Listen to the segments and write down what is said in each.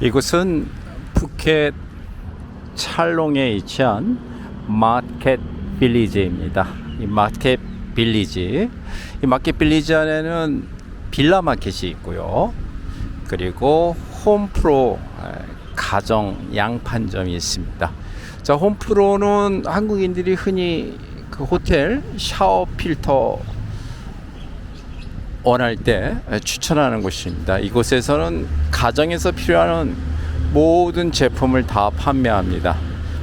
이곳은 푸켓 찰롱에 위치한 마켓 빌리지입니다. 이 마켓 빌리지, 이 마켓 빌리지 안에는 빌라 마켓이 있고요. 그리고 홈프로 에, 가정 양판점이 있습니다. 자, 홈프로는 한국인들이 흔히 그 호텔 샤워 필터 원할 때 추천하는 곳입니다. 이곳에서는 가정에서 필요한 모든 제품을 다 판매합니다.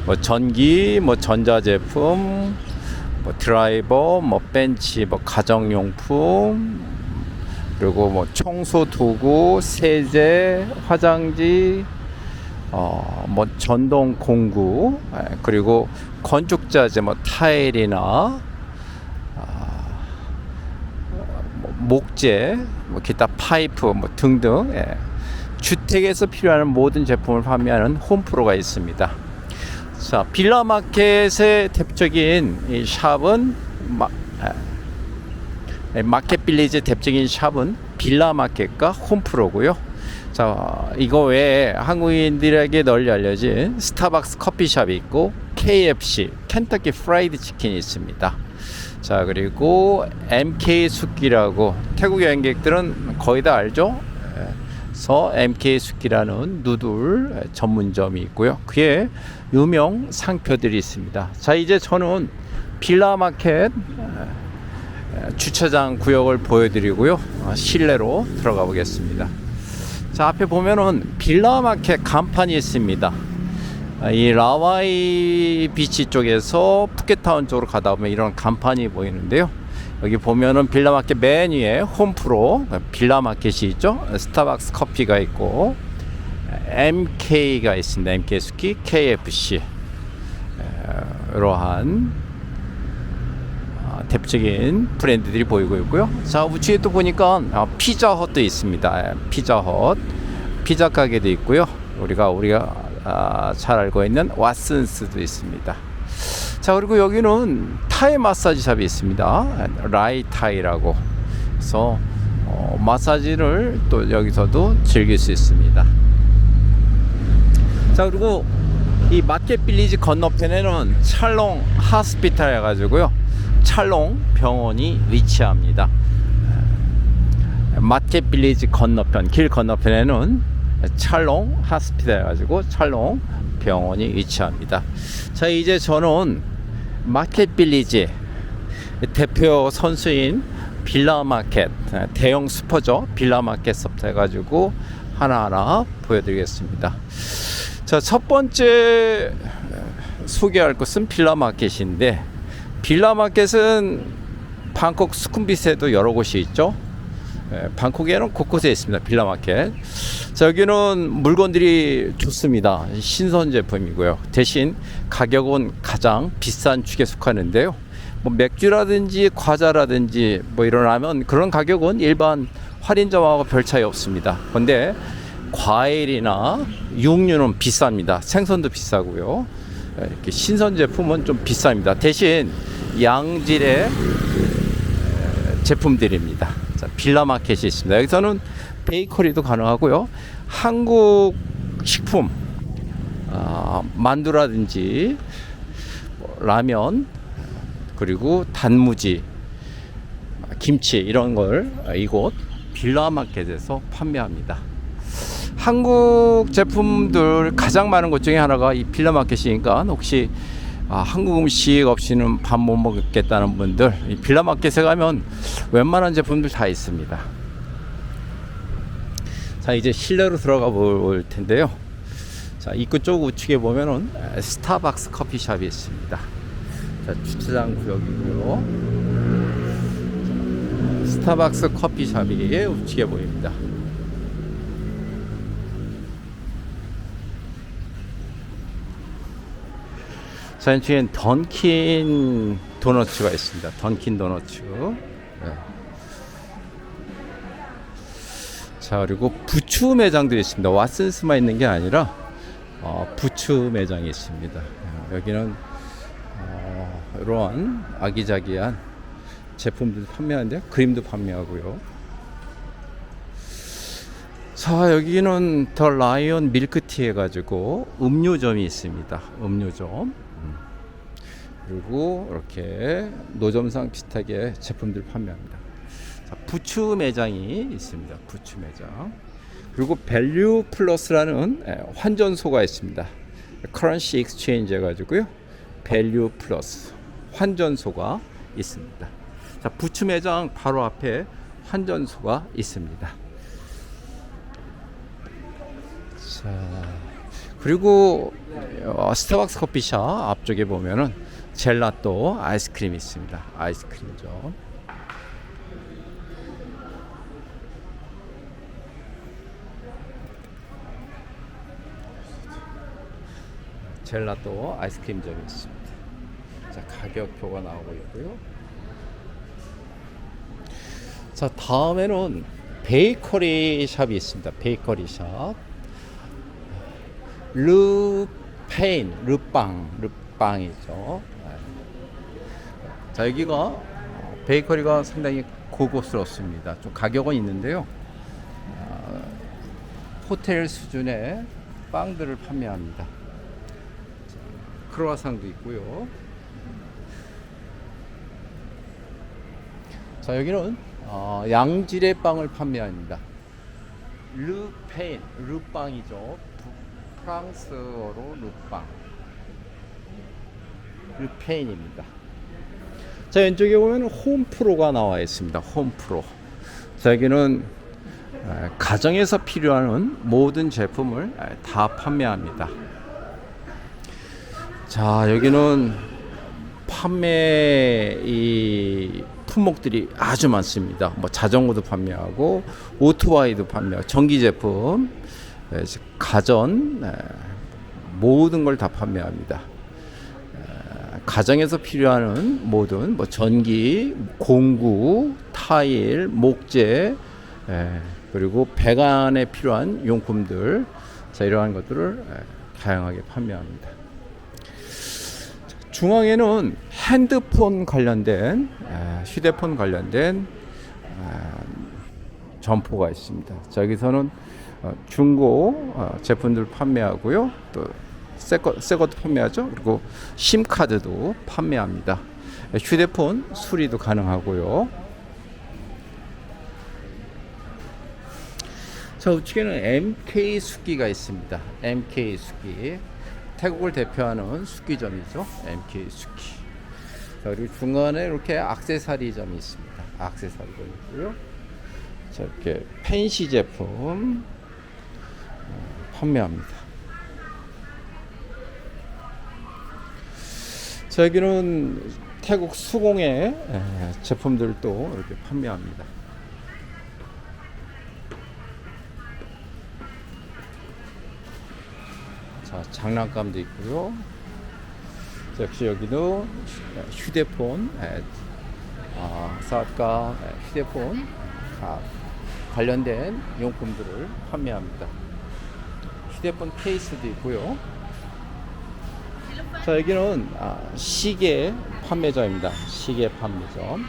뭐 전기, 뭐 전자제품, 뭐 드라이버, 뭐 벤치, 뭐 가정용품, 그리고 뭐 청소 도구, 세제, 화장지, 어, 뭐 전동 공구, 예, 그리고 건축자재, 뭐 타일이나 뭐 목재, 뭐 기타 파이프 뭐 등등 예. 주택에서 필요한 모든 제품을 판매하는 홈프로가 있습니다. 자, 빌라 마켓의 대표적인 이 샵은 마, 예, 마켓 빌리지 대표적인 샵은 빌라 마켓과 홈프로고요. 자, 이거 외에 한국인들에게 널리 알려진 스타벅스 커피숍이 있고 KFC, 켄터키 프라이드 치킨이 있습니다. 자, 그리고 MK 숙기라고 태국 여행객들은 거의 다 알죠? 그래서 MK 숙기라는 누들 전문점이 있고요. 그에 유명 상표들이 있습니다. 자, 이제 저는 빌라 마켓 주차장 구역을 보여드리고요. 어, 실내로 들어가 보겠습니다. 자, 앞에 보면은 빌라 마켓 간판이 있습니다. 아, 이 라와이 비치 쪽에서 푸켓타운 쪽으로 가다 보면 이런 간판이 보이는데요. 여기 보면은 빌라 마켓 맨 위에 홈프로 빌라 마켓이 있죠. 스타벅스 커피가 있고 MK가 있습니다. MK 스키, KFC 에, 이러한 아, 대표적인 브랜드들이 보이고 있고요. 자 우측에 또 보니까 아, 피자헛도 있습니다. 예, 피자헛 피자 가게도 있고요. 우리가 우리가 아, 잘 알고 있는 왓슨스도 있습니다. 자 그리고 여기는 타이 마사지 샵이 있습니다. 라이 타이라고 그래서 어, 마사지를 또 여기서도 즐길 수 있습니다. 자 그리고 이 마켓 빌리지 건너편에는 찰롱 하스피탈 해가지고요 찰롱 병원이 위치합니다 마켓 빌리지 건너편 길 건너편에는 찰롱 하스피탈 해가지고 찰롱 병원이 위치합니다. 자 이제 저는 마켓 빌리지 대표 선수인 빌라 마켓 대형 슈퍼죠. 빌라 마켓부터 해가지고 하나하나 보여드리겠습니다. 자, 첫 번째 소개할 것은 빌라 마켓인데 빌라 마켓은 방콕 수쿰빗에도 여러 곳이 있죠. 예, 방콕에는 곳곳에 있습니다. 빌라 마켓. 자, 여기는 물건들이 좋습니다. 신선 제품이고요. 대신 가격은 가장 비싼 축에 속하는데요. 뭐 맥주라든지 과자라든지 뭐 이러면 그런 가격은 일반 할인점하고 별 차이 없습니다. 근데 과일이나 육류는 비쌉니다. 생선도 비싸고요. 이렇게 신선 제품은 좀 비쌉니다. 대신 양질의 제품들입니다. 자, 빌라 마켓이 있습니다. 여기서는 베이커리도 가능하고요. 한국 식품, 아, 만두라든지 뭐 라면 그리고 단무지, 김치 이런 걸 이곳 빌라 마켓에서 판매합니다. 한국 제품들 가장 많은 것 중에 하나가 이 빌라 마켓이니까 혹시 아, 한국 음식 없이는 밥 못 먹겠다는 분들 이 빌라 마켓에 가면 웬만한 제품들 다 있습니다. 자 이제 실내로 들어가 볼 텐데요. 자 입구 쪽 우측에 보면은 스타벅스 커피숍이 있습니다. 자 주차장 구역이고요. 자, 스타벅스 커피숍이 우측에 보입니다. 자, 뒤엔 던킨 도너츠가 있습니다. 던킨 도너츠. 네. 자, 그리고 부추 매장도 있습니다. 왓슨스만 있는 게 아니라 어, 부추 매장이 있습니다. 어, 여기는 어, 이러한 아기자기한 제품들 판매하는데 그림도 판매하고요. 자 여기는 더 라이언 밀크티 해가지고 음료점이 있습니다. 음료점. 음. 그리고 이렇게 노점상 비슷하게 제품들 판매합니다. 자, 부추 매장이 있습니다. 부추 매장. 그리고 밸류 플러스라는 예, 환전소가 있습니다. 커런시 익스체인지 해가지고요. 밸류 플러스 환전소가 있습니다. 자, 부추 매장 바로 앞에 환전소가 있습니다. 자, 그리고 어, 스타벅스 커피숍 앞쪽에 보면은 젤라또 아이스크림이 있습니다. 아이스크림점. 젤라또 아이스크림점이 있습니다. 자, 가격표가 나오고 있고요. 자, 다음에는 베이커리 샵이 있습니다. 베이커리 샵. 르페인, 르빵, 르빵이죠. 네. 자, 여기가 베이커리가 상당히 고급스럽습니다. 좀 가격은 있는데요. 아, 호텔 수준의 빵들을 판매합니다. 자, 크로아상도 있고요. 자, 여기는 어, 양질의 빵을 판매합니다. 르페인, 르빵이죠. 부- 프랑스어로 르빵. 르페인입니다. 자, 왼쪽에 보면 홈프로가 나와 있습니다. 홈프로. 자, 여기는 에, 가정에서 필요한 모든 제품을 에, 다 판매합니다. 자, 여기는 판매 이 품목들이 아주 많습니다. 뭐 자전거도 판매하고 오토바이도 판매하고 전기 제품, 에, 가전 에, 모든 걸 다 판매합니다. 에, 가정에서 필요한 모든 뭐 전기, 공구, 타일, 목재 에, 그리고 배관에 필요한 용품들 자 이러한 것들을 에, 다양하게 판매합니다. 중앙에는 핸드폰 관련된 에, 휴대폰 관련된 에, 점포가 있습니다. 자, 여기서는 어, 중고 어, 제품들 판매하고요. 또 새거 새것도 판매하죠. 그리고 심 카드도 판매합니다. 에, 휴대폰 수리도 가능하고요. 자, 우측에는 MK 숙기가 있습니다. MK 숙기. 태국을 대표하는 숙기점이죠. MK 숙기. 자, 그리고 중간에 이렇게 악세사리점이 있습니다. 악세사리점 있고요. 자, 이렇게 펜시 제품 어, 판매합니다. 자, 여기는 태국 수공의 에, 제품들도 이렇게 판매합니다. 자, 장난감도 있고요. 자, 역시 여기도 휴대폰, 에, 아, 에, 휴대폰 아, 관련된 용품들을 판매합니다. 휴대폰 케이스도 있고요. 자, 여기는 아, 시계 판매점입니다. 시계 판매점.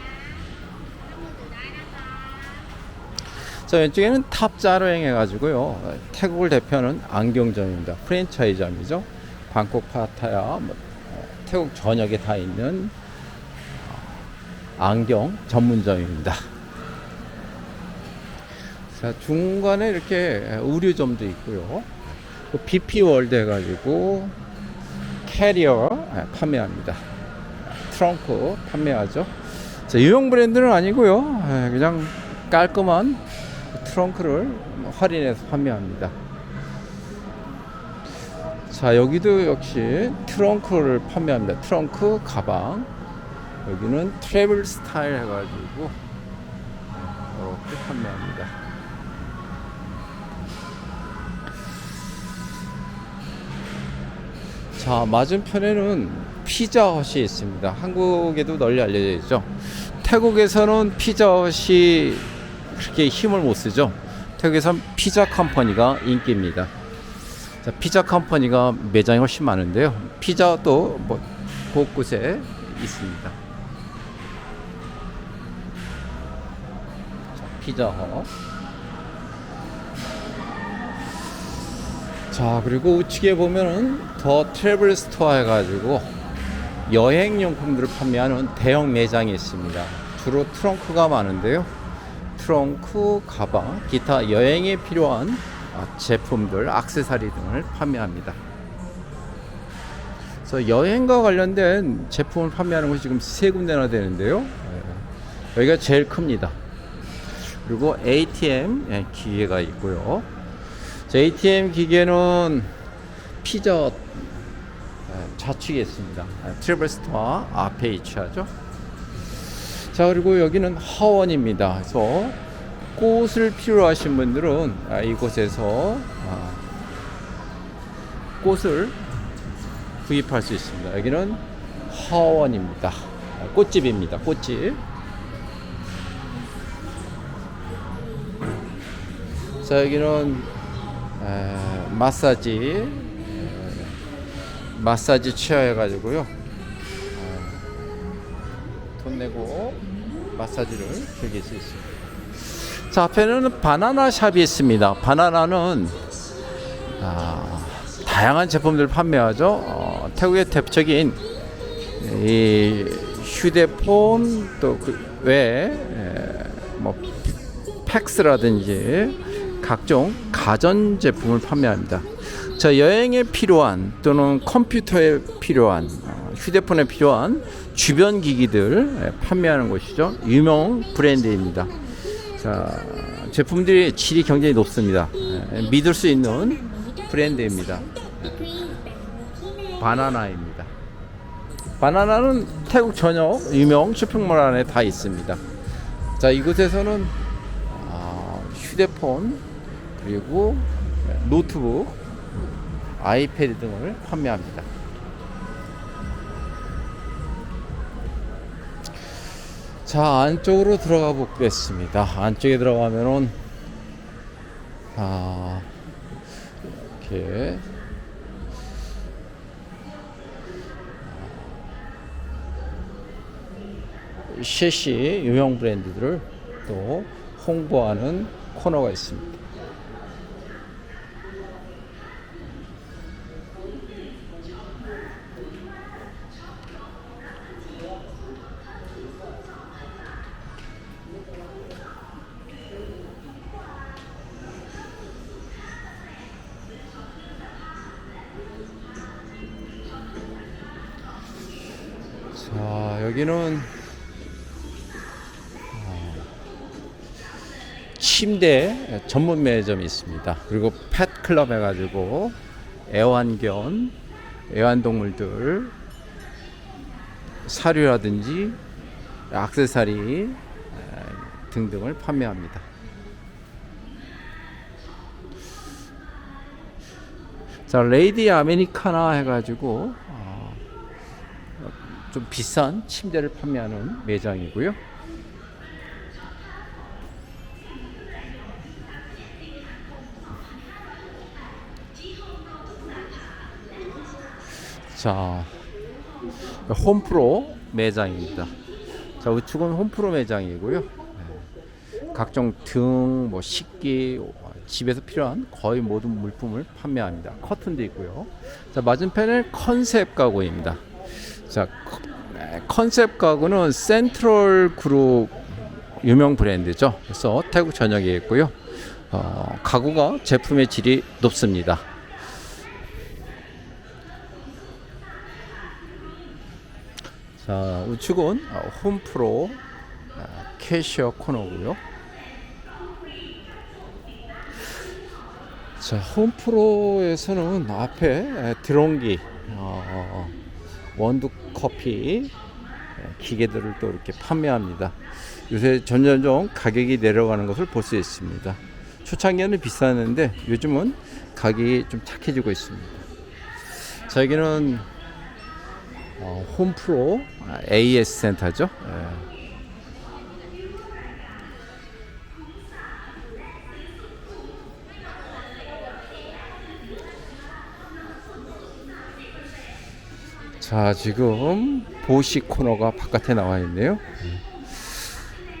자, 왼쪽에는 탑자로 행 해가지고요. 어, 태국을 대표하는 안경점입니다. 프랜차이점이죠. 방콕 파타야, 뭐, 어, 태국 전역에 다 있는 어, 안경 전문점입니다. 자, 중간에 이렇게 의류점도 있고요. BP 월드 해가지고 캐리어 예, 판매합니다. 트렁크 판매하죠. 자, 유명 브랜드는 아니고요. 예, 그냥 깔끔한 트렁크를 할인해서 판매합니다. 자, 여기도 역시 트렁크를 판매합니다. 트렁크 가방. 여기는 트래블 스타일 해가지고 이렇게 판매합니다. 자, 맞은편에는 피자헛이 있습니다. 한국에도 널리 알려져 있죠. 태국에서는 피자헛이 그렇게 힘을 못 쓰죠. 태국에선 피자 컴퍼니가 인기입니다. 자, 피자 컴퍼니가 매장이 훨씬 많은데요. 피자도 뭐 곳곳에 있습니다. 자, 피자헛. 자 그리고 우측에 보면은 더 트래블 스토어 해가지고 여행용품들을 판매하는 대형 매장이 있습니다. 주로 트렁크가 많은데요. 트렁크, 가방, 기타 여행에 필요한 아, 제품들, 악세사리 등을 판매합니다. 그래서 여행과 관련된 제품을 판매하는 곳이 지금 세 군데나 되는데요. 예, 여기가 제일 큽니다. 그리고 ATM 예, 기계가 있고요. 자, ATM 기계는 피저 예, 좌측에 있습니다. 예, 트래블 스토어 앞에 위치하죠. 자, 그리고 여기는 하원입니다. 그래서 꽃을 필요로 하신 분들은 아, 이곳에서 아, 꽃을 구입할 수 있습니다. 여기는 하원입니다. 아, 꽃집입니다. 꽃집. 자, 여기는 에, 마사지 에, 마사지 취하 해가지고요. 돈 내고 마사지를 즐길 수 있습니다. 자, 앞에는 바나나 샵이 있습니다. 바나나는 아, 다양한 제품들을 판매하죠. 어, 태국의 대표적인 이 휴대폰 또 그외뭐 팩스라든지 각종 가전 제품을 판매합니다. 자 여행에 필요한 또는 컴퓨터에 필요한 어, 휴대폰에 필요한 주변 기기들 예, 판매하는 곳이죠. 유명 브랜드입니다. 자 제품들이 질이 굉장히 높습니다. 예, 믿을 수 있는 브랜드입니다. 바나나입니다. 바나나는 태국 전역 유명 쇼핑몰 안에 다 있습니다. 자 이곳에서는 아, 휴대폰 그리고 노트북, 아이패드 등을 판매합니다. 자 안쪽으로 들어가 보겠습니다. 안쪽에 들어가면은 아 이렇게 셰시 유명 브랜드들을 또 홍보하는 코너가 있습니다. 여기는 어, 침대 전문 매점이 있습니다. 그리고 펫클럽 해가지고 애완견, 애완동물들 사료라든지 에, 등등을 판매합니다. 자, 레이디 아메리카나 해가지고 어, 좀 비싼 침대를 판매하는 매장이고요. 자, 홈프로 매장입니다. 자, 우측은 홈프로 매장이고요. 네. 각종 등, 뭐 식기, 집에서 필요한 거의 모든 물품을 판매합니다. 커튼도 있고요. 자, 맞은편은 컨셉 가구입니다. 자, 커- 네, 컨셉 가구는 센트럴 그룹 유명 브랜드죠. 그래서 태국 전역에 있고요. 어, 가구가 제품의 질이 높습니다. 자, 우측은 어, 홈프로 아, 캐시어 코너고요. 자, 홈프로에서는 앞에 에, 드론기, 어, 원두 커피 에, 기계들을 또 이렇게 판매합니다. 요새 점점점 가격이 내려가는 것을 볼 수 있습니다. 초창기에는 비쌌는데 요즘은 가격이 좀 착해지고 있습니다. 자, 여기는 어, 홈프로 아, AS 센터죠. 자, 지금 보시 코너가 바깥에 나와 있네요.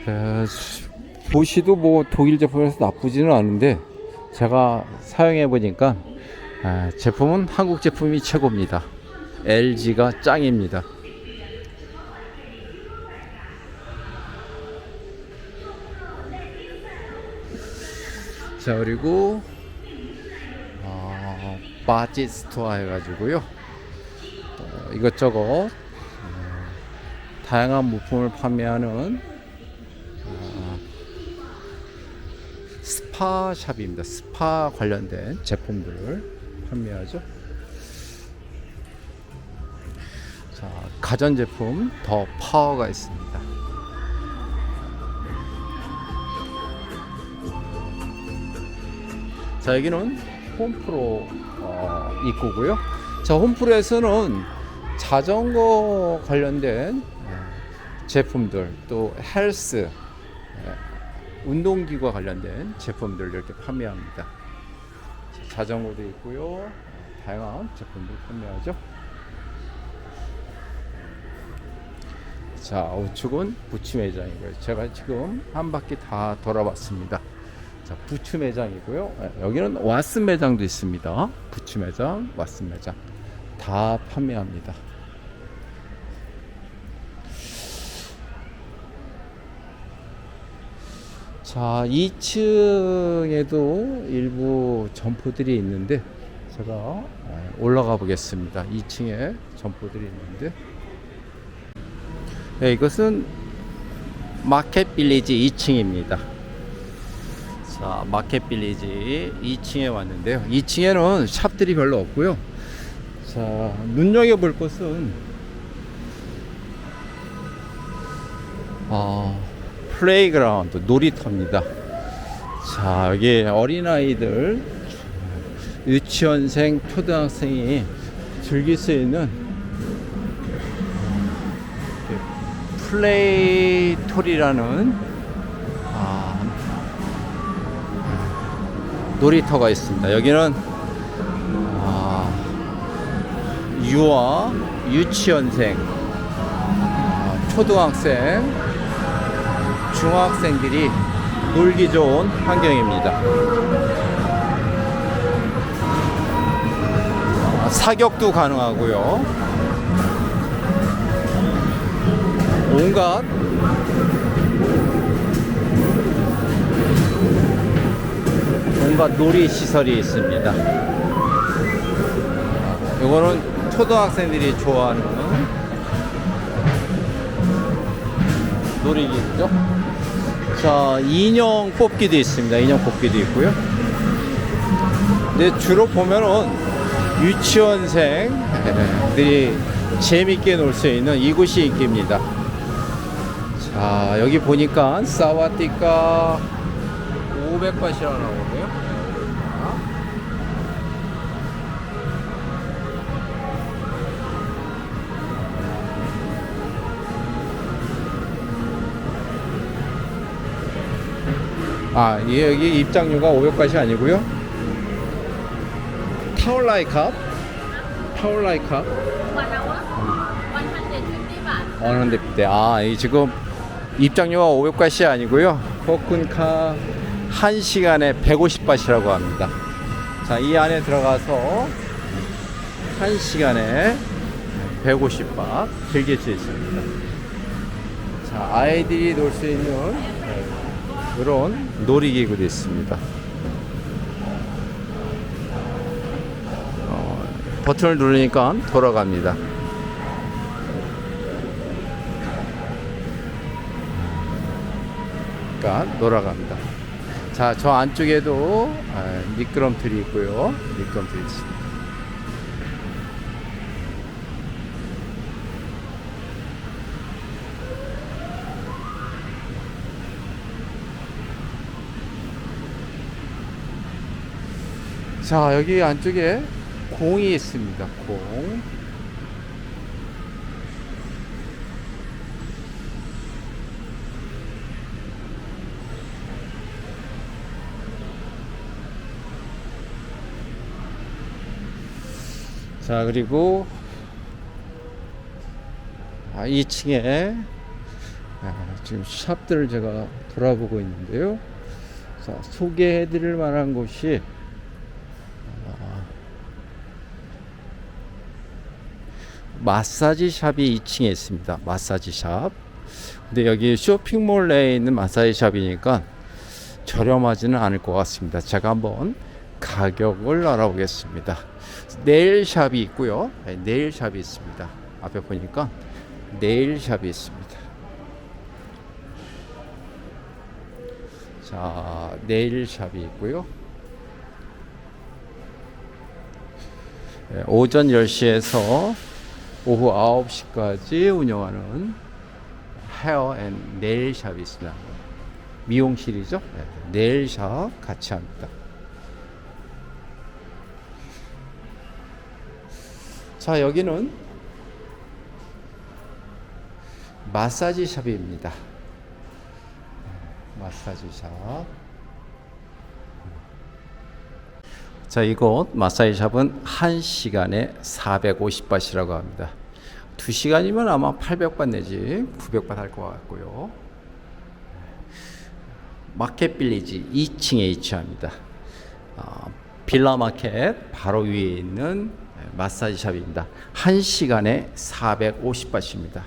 자, 수- 보시도 뭐 독일 제품에서 나쁘지는 않은데 제가 사용해 보니까 아, 제품은 한국 제품이 최고입니다. LG가 짱입니다. 자 그리고 어, 바지 스토어 해가지고요 어, 이것저것 어, 다양한 물품을 판매하는 어, 스파 샵입니다. 스파 관련된 제품들을 판매하죠. 자 가전 제품 더 파워가 있습니다. 자 여기는 홈프로 어, 입구고요. 자 홈프로에서는 자전거 관련된 어, 제품들 또 헬스 예, 운동기구와 관련된 제품들 이렇게 판매합니다. 자, 자전거도 있고요. 어, 다양한 제품들 판매하죠. 자 우측은 부츠 매장이고요. 제가 지금 한 바퀴 다 돌아봤습니다. 자, 부츠 매장이고요. 예, 여기는 왓슨 매장도 있습니다. 부츠 매장, 왓슨 매장 다 판매합니다. 자, 2층에도 일부 점포들이 있는데 제가 예, 올라가 보겠습니다. 2층에 점포들이 있는데 네, 이것은 마켓 빌리지 2층입니다. 자, 마켓 빌리지 2층에 왔는데요. 2층에는 샵들이 별로 없고요. 자, 눈여겨볼 것은 아, 플레이그라운드 놀이터입니다. 자, 여기 어린아이들 유치원생, 초등학생이 즐길 수 있는 플레이톨이라는 아, 놀이터가 있습니다. 여기는 유아, 유치원생, 아, 초등학생, 중학생들이 놀기 좋은 환경입니다. 아, 사격도 가능하고요. 온갖 온갖 놀이 시설이 있습니다. 이거는 초등학생들이 좋아하는 놀이기구죠. 자, 인형 뽑기도 있습니다. 인형 뽑기도 있고요. 근데 주로 보면은 유치원생들이 재밌게 놀 수 있는 이곳이 인기입니다. 자, 여기 보니까 사와티카 500바시라 나오고 아, 예, 여기 입장료가 500바시 아니고요. 타올라이 컵. 타올라이 컵. one hour, 150 baht. 어느 데 아, 이 지금 입장료가 500바시 아니고요. 포큰카 1시간에 150바시라고 합니다. 자, 이 안에 들어가서 1시간에 150바 즐길 수 있습니다. 자, 아이들이 놀 수 있는 그런 놀이기구도 있습니다. 어, 버튼을 누르니까 돌아갑니다. 그러니까 돌아갑니다. 자, 저 안쪽에도 아, 미끄럼틀이 있고요. 미끄럼틀이 있습니다. 자, 여기 안쪽에 공이 있습니다. 공. 자, 그리고 아, 2층에 아, 지금 샵들을 제가 돌아보고 있는데요. 자, 소개해 드릴 만한 곳이 마사지 샵이 2층에 있습니다. 마사지 샵. 근데 여기 쇼핑몰 내에 있는 마사지 샵이니까 저렴하지는 않을 것 같습니다. 제가 한번 가격을 알아보겠습니다. 네일 샵이 있고요. 네, 네일 샵이 있습니다. 앞에 보니까 네일 샵이 있습니다. 자, 네일 샵이 있고요. 네, 오전 10시에서 오후 9시까지 운영하는 헤어 앤 네일 샵이 있습니다. 미용실이죠. 네, 네일 샵 같이 합니다. 자, 여기는 마사지 샵입니다. 마사지 샵. 자, 이곳 마사지 샵은 1시간에 450바트라고 합니다. 2시간이면 아마 800바 내지 900바 할것 같고요. 마켓 빌리지 2층에 위치합니다. 어, 빌라 마켓 바로 위에 있는 마사지 샵입니다. 1시간에 450바트입니다.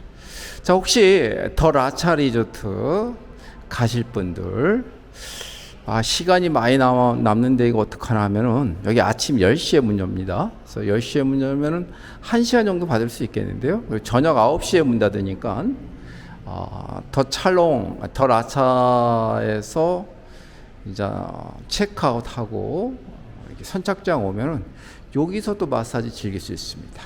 자, 혹시 더 라차 리조트 가실 분들 아, 시간이 많이 남, 남는데 이거 어떡하나 하면은 여기 아침 10시에 문 엽니다. 그래서 10시에 문 열면은 1시간 정도 받을 수 있겠는데요. 그리고 저녁 9시에 문 닫으니까 아, 더 찰롱, 더 라차에서 이제 체크아웃하고 선착장 오면은 여기서 또 마사지 즐길 수 있습니다.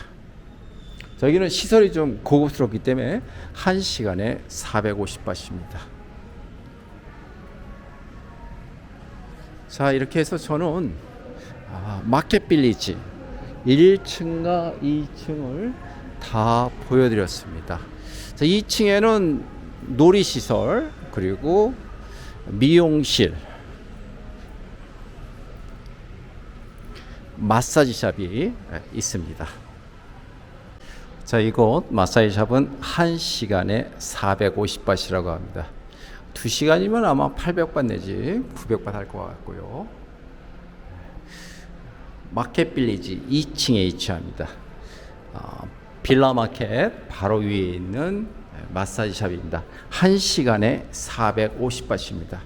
저기는 시설이 좀 고급스럽기 때문에 1시간에 450바트입니다. 자 이렇게 해서 저는 아, 마켓 빌리지 1층과 2층을 다 보여드렸습니다. 자, 2층에는 놀이시설 그리고 미용실 마사지 샵이 있습니다. 자 이곳 마사지 샵은 1시간에 450바트라고 합니다. 2시간이면 아마 800바 내지 900바 할것 같고요. 마켓 빌리지 2층에 위치합니다. 어, 빌라 마켓 바로 위에 있는 마사지 샵입니다. 1시간에 450바트입니다.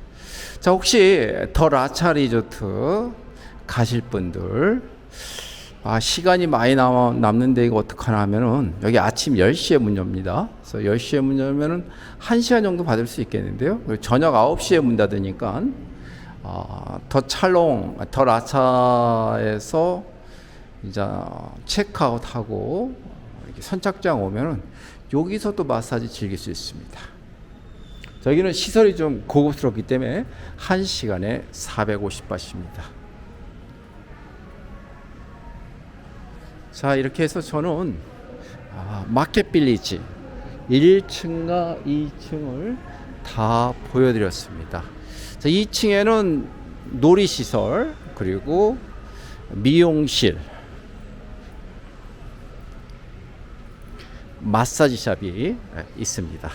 자, 혹시 더 라차 리조트 가실 분들 아, 시간이 많이 남, 남는데 이거 어떡하나 하면은 여기 아침 10시에 문 엽니다. 그래서 10시에 문 열면은 1시간 정도 받을 수 있겠는데요. 저녁 9시에 문 닫으니까 아, 더 찰롱, 더 라차에서 이제 체크아웃하고 이렇게 선착장 오면은 여기서 또 마사지 즐길 수 있습니다. 저기는 시설이 좀 고급스럽기 때문에 1시간에 450바트입니다. 자 이렇게 해서 저는 아, 마켓 빌리지 1층과 2층을 다 보여드렸습니다. 자, 2층에는 놀이시설 그리고 미용실 마사지 샵이 있습니다.